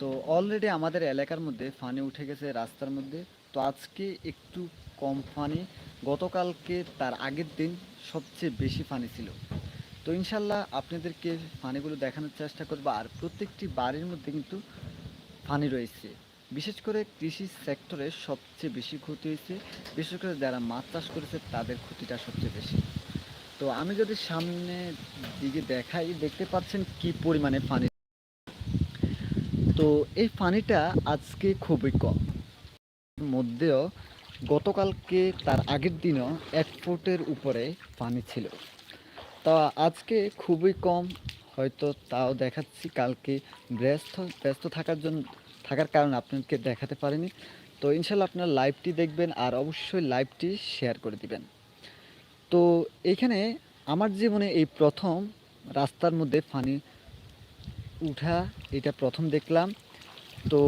তো অলরেডি আমাদের এলাকার মধ্যে ফানি উঠে গেছে রাস্তার মধ্যে। তো আজকে একটু কম ফানি। গতকালকে তার আগের দিন সবচেয়ে বেশি ফানি ছিল। তো ইনশাল্লাহ আপনাদেরকে ফানিগুলো দেখানোর চেষ্টা করব আর প্রত্যেকটি বাড়ির মধ্যে কিন্তু ফানি রয়েছে। বিশেষ করে কৃষি সেক্টরে সবচেয়ে বেশি ক্ষতি হয়েছে। বিশেষ করে যারা মাছ চাষ করেছে তাদের ক্ষতিটা সবচেয়ে বেশি। তো আমি যদি সামনে দিকে দেখাই, দেখতে পাচ্ছেন কি পরিমাণে পানি তো এই পানিটা আজকে খুবই কম। মধ্যেও গতকালকে তার আগের দিনও এক ফুটের উপরে পানি ছিল। তা আজকে খুবই কম, হয়তো তাও দেখাচ্ছি, কালকে ব্যস্ত ব্যস্ত থাকার জন্য থাকার কারণে আপনাকে দেখাতে পারিনি। তো ইনশাল্লাহ আপনার লাইভটি দেখবেন আর অবশ্যই লাইভটি শেয়ার করে দিবেন। তো এখানে আমার জীবনে এই প্রথম রাস্তার মধ্যে পানি উঠা, এটা প্রথম দেখলাম। তো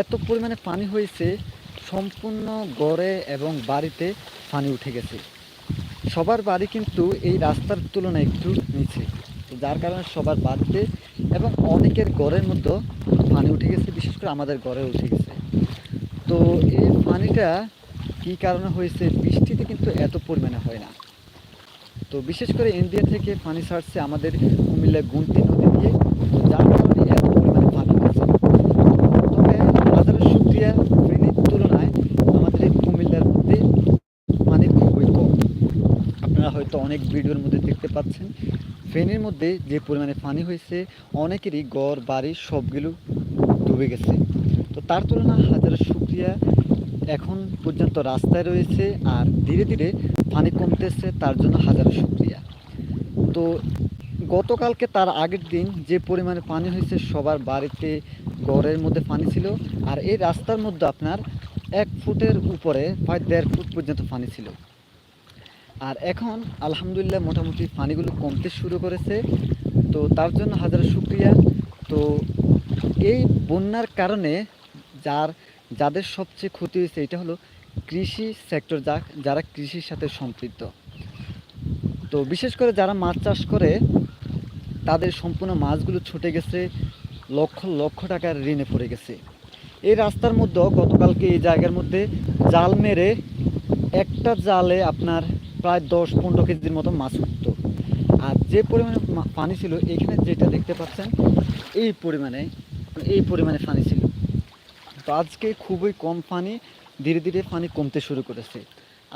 এত পরিমাণে পানি হয়েছে, সম্পূর্ণ গড়ে এবং বাড়িতে পানি উঠে গেছে। সবার বাড়ি কিন্তু এই রাস্তার তুলনায় একটু নিচে। তো যার কারণে সবার বাড়িতে এবং অনেকের গড়ের মধ্যে পানি উঠে গেছে, বিশেষ করে আমাদের গড়ে উঠে গেছে। তো এই পানিটা কী কারণে হয়েছে, বৃষ্টিতে কিন্তু এত পরিমাণে হয় না। তো বিশেষ করে ইন্ডিয়া থেকে পানি ছাড়ছে আমাদের কুমিল্লা গুমতি নদী দিয়ে তো যার কারণে এত পরিমাণে পানি হয়েছে তবে হাজারো শুক্রিয়া ফেনীর তুলনায় আমাদের এই কুমিল্লার মধ্যে পানি খুবই কম আপনারা হয়তো অনেক ভিডিওর মধ্যে দেখতে পাচ্ছেন। ফেনের মধ্যে যে পরিমাণে পানি হয়েছে, অনেকেরই ঘর, বাড়ি সবগুলো ডুবে গেছে। তো তার তুলনায় হাজারো শুক্রিয়া। এখন পর্যন্ত রাস্তায় রয়েছে আর ধীরে ধীরে পানি কমতেছে, তার জন্য হাজারো শুক্রিয়া। তো গতকালকে তার আগের দিন যে পরিমাণে পানি হয়েছে, সবার বাড়িতে ঘরের মধ্যে পানি ছিল আর এই রাস্তার মধ্যে আপনার এক ফুটের উপরে, প্রায় দেড় ফুট পর্যন্ত পানি ছিল। আর এখন, আলহামদুলিল্লাহ, মোটামুটি পানিগুলো কমতে শুরু করেছে। তো তার জন্য হাজারো শুক্রিয়া। তো এই বন্যার কারণে যার, যাদের সবচেয়ে ক্ষতি হয়েছে, এটা হলো কৃষি সেক্টর যা, যারা কৃষির সাথে সম্পৃক্ত। তো বিশেষ করে যারা মাছ চাষ করে, তাদের সম্পূর্ণ মাছগুলো ছুটে গেছে, লক্ষ লক্ষ টাকার ঋণে পড়ে গেছে। এই রাস্তার মধ্যে গতকালকে এই জায়গার মধ্যে জাল মেরে একটা জালে আপনার প্রায় দশ পনেরো কেজির মতো মাছ উঠতো। আর যে পরিমাণে পানি ছিল, এখানে যেটা দেখতে পাচ্ছেন, এই পরিমাণে এই পরিমাণে পানি ছিল। তো আজকে খুবই কম পানি, ধীরে ধীরে পানি কমতে শুরু করেছে।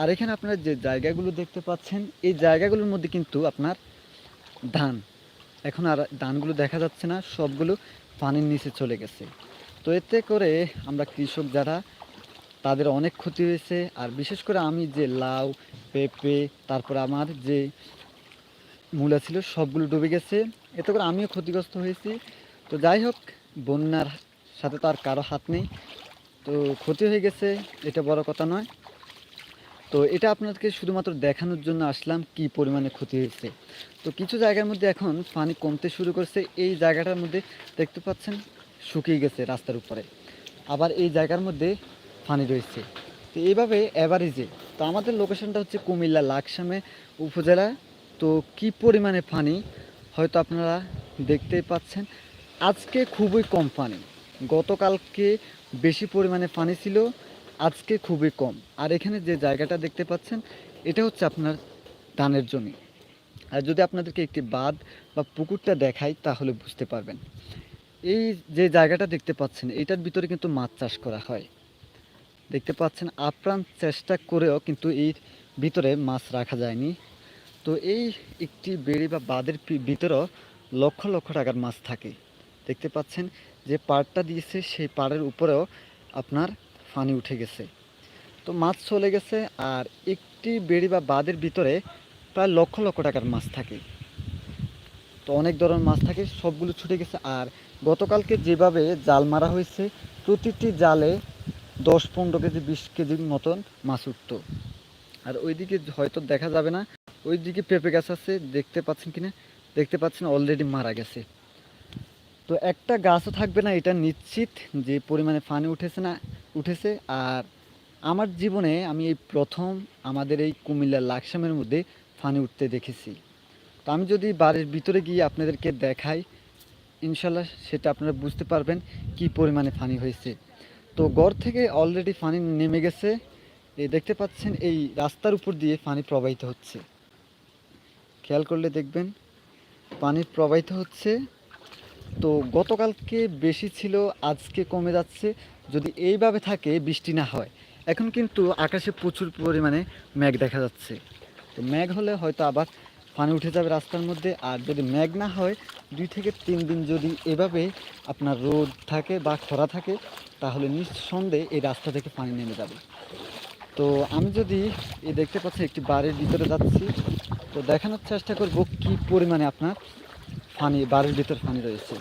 আর এখানে আপনারা যে জায়গাগুলো দেখতে পাচ্ছেন, এই জায়গাগুলোর মধ্যে কিন্তু আপনার ধান। এখন আর ধানগুলো দেখা যাচ্ছে না, সবগুলো পানির নিচে চলে গেছে। তো এতে করে আমরা কৃষক যারা তাদের অনেক ক্ষতি হয়েছে। আর বিশেষ করে আমি যে লাউ, পেঁপে, তারপর আমার যে মূলা ছিল, সবগুলো ডুবে গেছে। এতে করে আমিও ক্ষতিগ্রস্ত হয়েছি। তো যাই হোক, বন্যার সাথে তো আর কারও হাত নেই। তো ক্ষতি হয়ে গেছে, এটা বড় কথা নয়। তো এটা আপনাদেরকে শুধুমাত্র দেখানোর জন্য আসলাম কি পরিমাণে ক্ষতি হয়েছে। তো কিছু জায়গার মধ্যে এখন পানি কমতে শুরু করছে। এই জায়গাটার মধ্যে দেখতে পাচ্ছেন শুকিয়ে গেছে রাস্তার উপরে। আবার এই জায়গার মধ্যে পানি রয়েছে। তো এইভাবে অ্যাভারেজে তো আমাদের লোকেশনটা হচ্ছে কুমিল্লা, লাকসামে উপজেলা। তো কি পরিমাণে পানি হয়তো আপনারা দেখতেই পাচ্ছেন। আজকে খুবই কম পানি গতকালকে বেশি পরিমাণে পানি ছিল, আজকে খুবই কম। আর এখানে যে জায়গাটা দেখতে পাচ্ছেন, এটা হচ্ছে আপনার ধানের জমি। আর যদি আপনাদেরকে একটি বাঁধ বা পুকুরটা দেখাই, তাহলে বুঝতে পারবেন। এই যে জায়গাটা দেখতে পাচ্ছেন, এটার ভিতরে কিন্তু মাছ চাষ করা হয়। দেখতে পাচ্ছেন, আপ্রাণ চেষ্টা করেও কিন্তু এর ভিতরে মাছ রাখা যায়নি। তো এই একটি বেড়ি বা বাঁধের ভিতরেও লক্ষ লক্ষ টাকার মাছ থাকে। দেখতে পাচ্ছেন যে পাড়টা দিয়েছে, সেই পাড়ের উপরেও আপনার ফানি উঠে গেছে। তো মাছ চলে গেছে আর একটি বেড়ি বা বাঁধের ভিতরে প্রায় লক্ষ লক্ষ টাকার মাছ থাকে। তো অনেক ধরনের মাছ থাকে, সবগুলো ছুটে গেছে। আর গতকালকে যেভাবে জাল মারা হয়েছে, প্রতিটি জালে দশ পনেরো কেজি, বিশ কেজির মতন মাছ উঠতো। আর ওইদিকে হয়তো দেখা যাবে না, ওইদিকে পেঁপে গাছ আছে, দেখতে পাচ্ছেন কিনা? দেখতে পাচ্ছেন অলরেডি মারা গেছে। তো একটা গাছও থাকবে না, এটা নিশ্চিত যে পরিমাণে পানি উঠেছে না, উঠেছে। আর আমার জীবনে আমি এই প্রথম আমাদের এই কুমিল্লা লাকসামের মধ্যে পানি উঠতে দেখেছি। তো আমি যদি বাড়ির ভিতরে গিয়ে আপনাদেরকে দেখাই, ইনশাল্লাহ সেটা আপনারা বুঝতে পারবেন কি পরিমাণে পানি হয়েছে। তো গড় থেকে অলরেডি পানি নেমে গেছে। এই দেখতে পাচ্ছেন, এই রাস্তার উপর দিয়ে পানি প্রবাহিত হচ্ছে। খেয়াল করলে দেখবেন, পানি প্রবাহিত হচ্ছে। তো গতকালকে বেশি ছিল, আজকে কমে যাচ্ছে। যদি এইভাবে থাকে, বৃষ্টি না হয়। এখন কিন্তু আকাশে প্রচুর পরিমাণে মেঘ দেখা যাচ্ছে। তো মেঘ হলে হয়তো আবার পানি উঠে যাবে রাস্তার মধ্যে, আর যদি মেঘ না হয়, দুই থেকে তিন দিন যদি এভাবে আপনার রোদ থাকে বা খরা থাকে, তাহলে নিঃসন্দেহে এই রাস্তা থেকে পানি নেমে যাবে। তো আমি যদি এই দেখতে পাচ্ছি একটি বাড়ির ভিতরে যাচ্ছি, তো দেখানোর চেষ্টা করব কি পরিমাণে আপনার পানি, বাড়ির ভিতর পানি রয়েছে।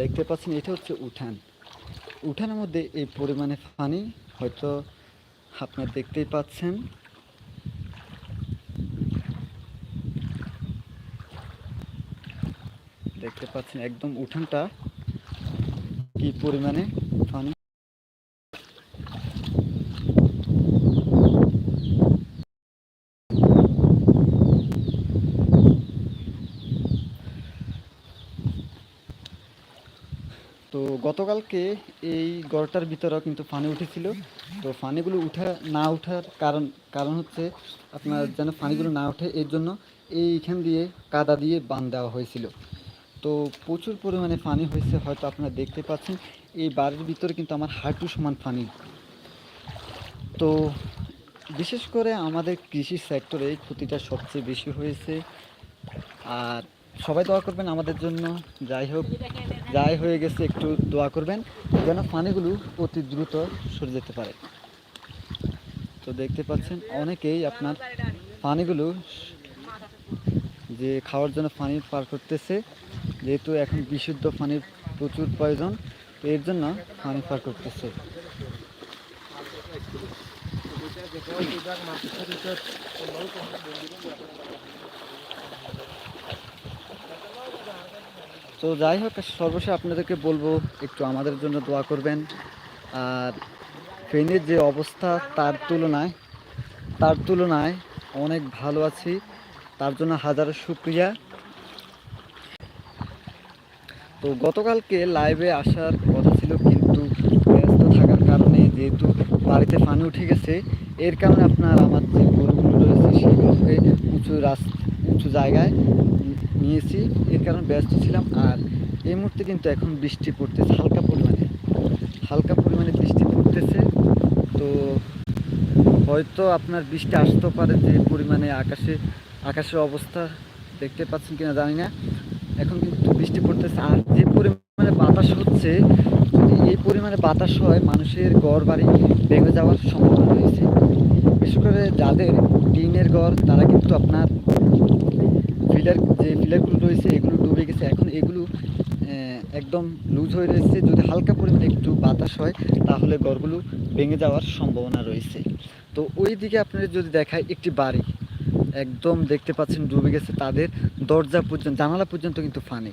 দেখতে পাচ্ছেন, এটা হচ্ছে উঠান। উঠানের মধ্যে এই পরিমাণে পানি, হয়তো আপনার দেখতেই পাচ্ছেন। দেখতে পাচ্ছেন, একদম উঠানটা কি পরিমাণে পানি তো গতকালকে এই গড়টার ভিতরেও কিন্তু পানি উঠেছিল। তো পানিগুলো উঠা না ওঠার কারণ কারণ হচ্ছে আপনার যেন পানিগুলো না ওঠে, এর জন্য এইখান দিয়ে কাদা দিয়ে বাঁধ দেওয়া হয়েছিল। তো প্রচুর পরিমাণে পানি হয়েছে, হয়তো আপনারা দেখতে পাচ্ছেন। এই বাড়ির ভিতরে কিন্তু আমার হাঁটু সমান পানি। তো বিশেষ করে আমাদের কৃষি সেক্টরে এই ক্ষতিটা সবচেয়ে বেশি হয়েছে। আর সবাই দোয়া করবেন আমাদের জন্য। যাই হোক, যাই হয়ে গেছে, একটু দোয়া করবেন যেন পানিগুলো অতি দ্রুত সরে যেতে পারে। তো দেখতে পাচ্ছেন, অনেকেই আপনার পানিগুলো যে খাওয়ার জন্য পানি পার করতেছে। যেহেতু এখন বিশুদ্ধ পানির প্রচুর প্রয়োজন, তো এর জন্য পানি পার করতেছে। তো যাই হোক, সর্বশেষ আপনাদেরকে বলব, একটু আমাদের জন্য দোয়া করবেন। আর ফেনীর যে অবস্থা, তার তুলনায় তার তুলনায় অনেক ভালো আছি। তার জন্য হাজারো শুক্রিয়া। তো গতকালকে লাইভে আসার কথা ছিল কিন্তু ব্যস্ত থাকার কারণে যেহেতু বাড়িতে পানি উঠে গেছে, এর কারণে আপনার আমার যে গরুগুলো রয়েছে সেগুলোকে উঁচু রাস উঁচু জায়গায় নিয়েছি, এর কারণে ব্যস্ত ছিলাম। আর এই মুহূর্তে কিন্তু এখন বৃষ্টি পড়তেছে, হালকা পরিমাণে হালকা পরিমাণে বৃষ্টি পড়তেছে। তো হয়তো আপনার বৃষ্টি আসতেও পারে যে পরিমাণে আকাশে, আকাশের অবস্থা দেখতে পাচ্ছেন কিনা জানি না। এখন কিন্তু বৃষ্টি পড়তেছে। আর যে পরিমাণে বাতাস হচ্ছে, যদি এই পরিমাণে বাতাস হয়, মানুষের গড় বাড়ি ভেঙে যাওয়ার সম্ভাবনা রয়েছে। বিশেষ করে যাদের টিনের গড় তারা কিন্তু আপনার পিলার যে পিলারগুলো রয়েছে, এগুলো ডুবে গেছে। এখন এগুলো একদম লুজ হয়ে রয়েছে। যদি হালকা পরিমাণে একটু বাতাস হয়, তাহলে ঘরগুলো ভেঙে যাওয়ার সম্ভাবনা রয়েছে। তো ওই দিকে আপনাদের যদি দেখায় একটি বাড়ি। একদম দেখতে পাচ্ছেন ডুবে গেছে তাদের। দরজা পর্যন্ত, জানালা পর্যন্ত কিন্তু পানি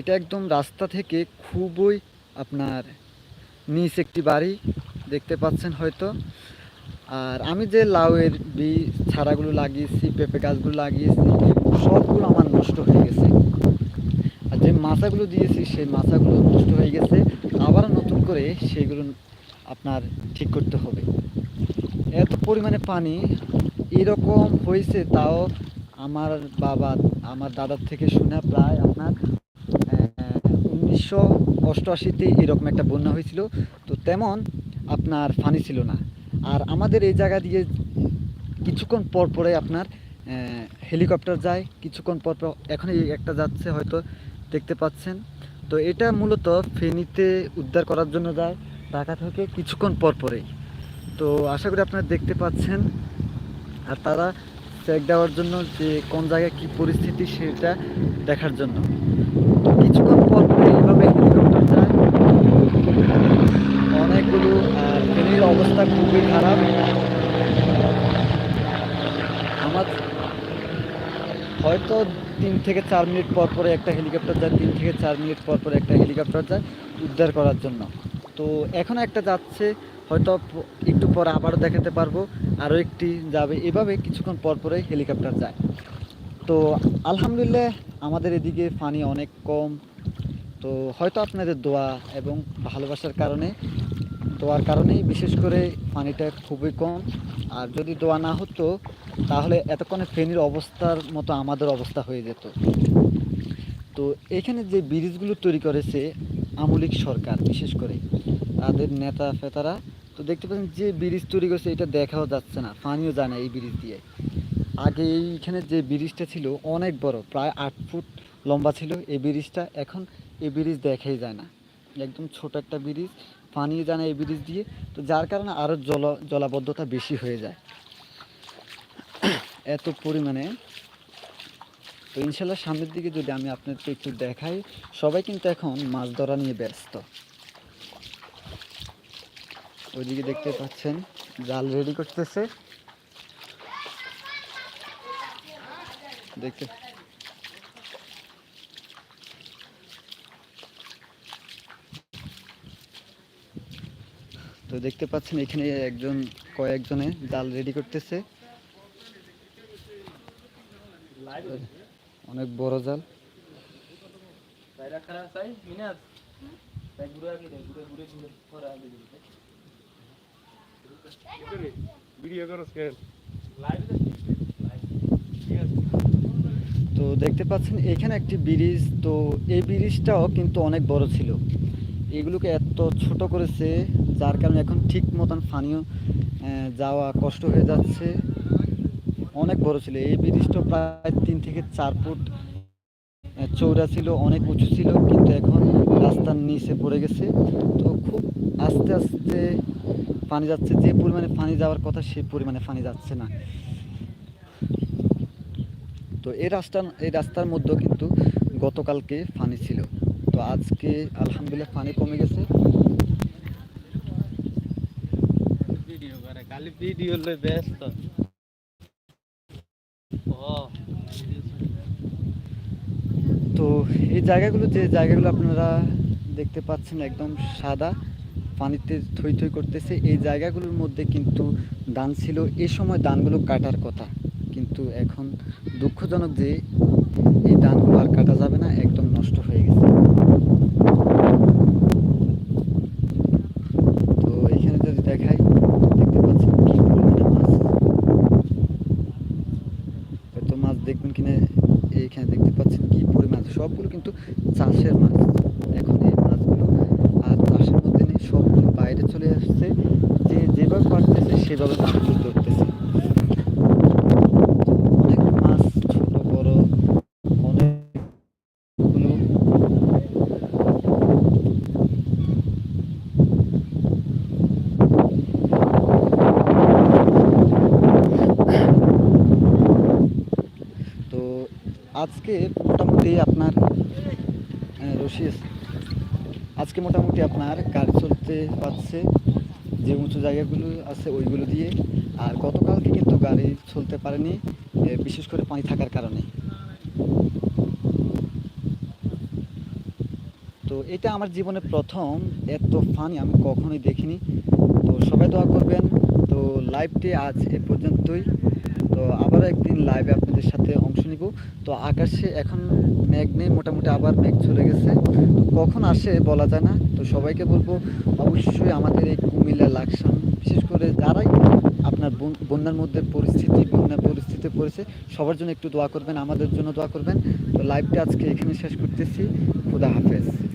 এটা একদম রাস্তা থেকে খুবই আপনার নিচ একটি বাড়ি, দেখতে পাচ্ছেন হয়তো। আর আমি যে লাউয়ের বীজ, ছাড়াগুলো লাগিয়েছি, পেঁপে গাছগুলো লাগিয়েছি, সবগুলো আমার নষ্ট হয়ে গেছে। আর যে মাচাগুলো দিয়েছি, সেই মাচাগুলো নষ্ট হয়ে গেছে। আবার নতুন করে সেগুলো আপনার ঠিক করতে হবে। এত পরিমাণে পানি এরকম হয়েছে তাও আমার বাবা, আমার দাদার থেকে শোনা প্রায় আপনার উনিশশো অষ্টআশিতে এরকম একটা বন্যা হয়েছিল। তো তেমন আপনার ফানি ছিল না। আর আমাদের এই জায়গা দিয়ে কিছুক্ষণ পর পরে আপনার হেলিকপ্টার যায়। কিছুক্ষণ পর পর এখন একটা যাচ্ছে হয়তো দেখতে পাচ্ছেন। তো এটা মূলত ফেনীতে উদ্ধার করার জন্য যায়। ঢাকা থেকে কিছুক্ষণ পর পরেই। তো আশা করি আপনারা দেখতে পাচ্ছেন। আর তারা চেক দেওয়ার জন্য যে কোন জায়গায় কী পরিস্থিতি সেটা দেখার জন্য। কিছুক্ষণ পর এইভাবে হেলিকপ্টার যায়। অনেকগুলো আর ফেনীর অবস্থা খুবই খারাপ। আমার হয়তো তিন থেকে চার মিনিট পর পরে একটা হেলিকপ্টার যায়, তিন থেকে চার মিনিট পর পরে একটা হেলিকপ্টার যায় উদ্ধার করার জন্য। তো এখন একটা যাচ্ছে হয়তো একটু পরে আবারও দেখাতে পারব। আরও একটি যাবে। এভাবে কিছুক্ষণ পর পরে হেলিকপ্টার যায়। তো আলহামদুলিল্লাহ আমাদের এদিকে পানি অনেক কম। তো হয়তো আপনাদের দোয়া এবং ভালোবাসার কারণে, দোয়ার কারণেই বিশেষ করে পানিটা খুবই কম। আর যদি দোয়া না হতো, তাহলে এতক্ষণে ফেনীর অবস্থার মতো আমাদের অবস্থা হয়ে যেত। তো এখানে যে ব্রিজগুলো তৈরি করেছে আমলিক সরকার, বিশেষ করে তাদের নেতা ফেতারা। তো দেখতে পাচ্ছেন যে ব্রিজ তৈরি করেছে, এটা দেখাও যাচ্ছে না, পানিও যায় না এই ব্রিজ দিয়ে। আগে এইখানে যে ব্রিজটা ছিল অনেক বড়, প্রায় আট ফুট লম্বা ছিল। এই ব্রিজটা এখন এই ব্রিজ দেখাই যায় না। একদম ছোট একটা ব্রিজ পানিও যায় না এই ব্রিজ দিয়ে। তো যার কারণে আরও জল, জলাবদ্ধতা বেশি হয়ে যায়। এত পরিমাণে। তো ইনশাল্লাহ সামনের দিকে যদি আমি আপনাদেরকে একটু দেখাই, সবাই কিন্তু এখন মাছ ধরা নিয়ে ব্যস্ত। ওইদিকে দেখতে পাচ্ছেন, জাল রেডি করতেছে। দেখতে তো দেখতে পাচ্ছেন এখানে একজন, কয়েকজনে জাল রেডি করতেছে। অনেক বড় জাল। ভিডিও করো স্কেল তো দেখতে পাচ্ছেন এখানে একটি ব্রিজ। তো এই ব্রিজটাও কিন্তু অনেক বড় ছিল। এগুলোকে এত ছোট করেছে যার কারণে এখন ঠিক মতন আহ, যাওয়া কষ্ট হয়ে যাচ্ছে। অনেক বড় ছিল। এই ব্রিজটা প্রায় তিন থেকে চার ফুট চৌড়া ছিল অনেক উঁচু ছিল কিন্তু এখন রাস্তার নিচে পড়ে গেছে। তো খুব আস্তে আস্তে পানি যাচ্ছে যে পরিমাণে পানি যাওয়ার কথা সেই পরিমাণে পানি যাচ্ছে না। তো এই রাস্তা এই রাস্তার মধ্যেও কিন্তু গতকালকে পানি ছিল। তো আজকে আলহামদুলিল্লাহ পানি কমে গেছে। তো এই জায়গাগুলো যে জায়গাগুলো আপনারা দেখতে পাচ্ছেন একদম সাদা পানিতে থই থই করতেছে। এই জায়গাগুলোর মধ্যে কিন্তু ধান ছিল। এই সময় ধানগুলো কাটার কথা। কিন্তু এখন দুঃখজনক যে এই ধানগুলো আর কাটা যাবে না, একদম নষ্ট হয়ে গেছে। তো এখানে যদি দেখাই, দেখতে পাচ্ছেন মাছ। দেখবেন কিনা এইখানে দেখতে পাচ্ছেন কি পরিমাণ। সবগুলো কিন্তু চাষের মাছ এখন এই মাছগুলো আর চাষের মধ্যে নেই সবগুলো বাইরে চলে আসছে যে যেভাবে সেভাবে অনেক মাছ বড় তো আজকে মোটামুটি আপনার আহ, রশি আজকে মোটামুটি আপনার গাড়ি চলতে পারছে। যে উঁচু জায়গাগুলো আছে ওইগুলো দিয়ে। আর গতকালকে কিন্তু গাড়ি চলতে পারেনি বিশেষ করে পানি থাকার কারণে। তো এটা আমার জীবনে প্রথম, এত ফানি আমি কখনোই দেখিনি। তো সবাই দোয়া করবেন। তো লাইভটি আজ এ পর্যন্তই। তো আবার একদিন লাইভে আপনাদের সাথে অংশ নিব। তো আকাশে এখন মেঘ নেই, মোটামুটি আবার মেঘ চলে গেছে। তো কখন আসে বলা যায় না। তো সবাইকে বলব, অবশ্যই আমাদের এই কুমিল্লা লাকসাম, বিশেষ করে যারাই আপনার বন- বন্যার মধ্যে পরিস্থিতি বন্যার পরিস্থিতি পড়েছে, সবার জন্য একটু দোয়া করবেন, আমাদের জন্য দোয়া করবেন। তো লাইভটা আজকে এখানে শেষ করতেছি। খুদা হাফেজ।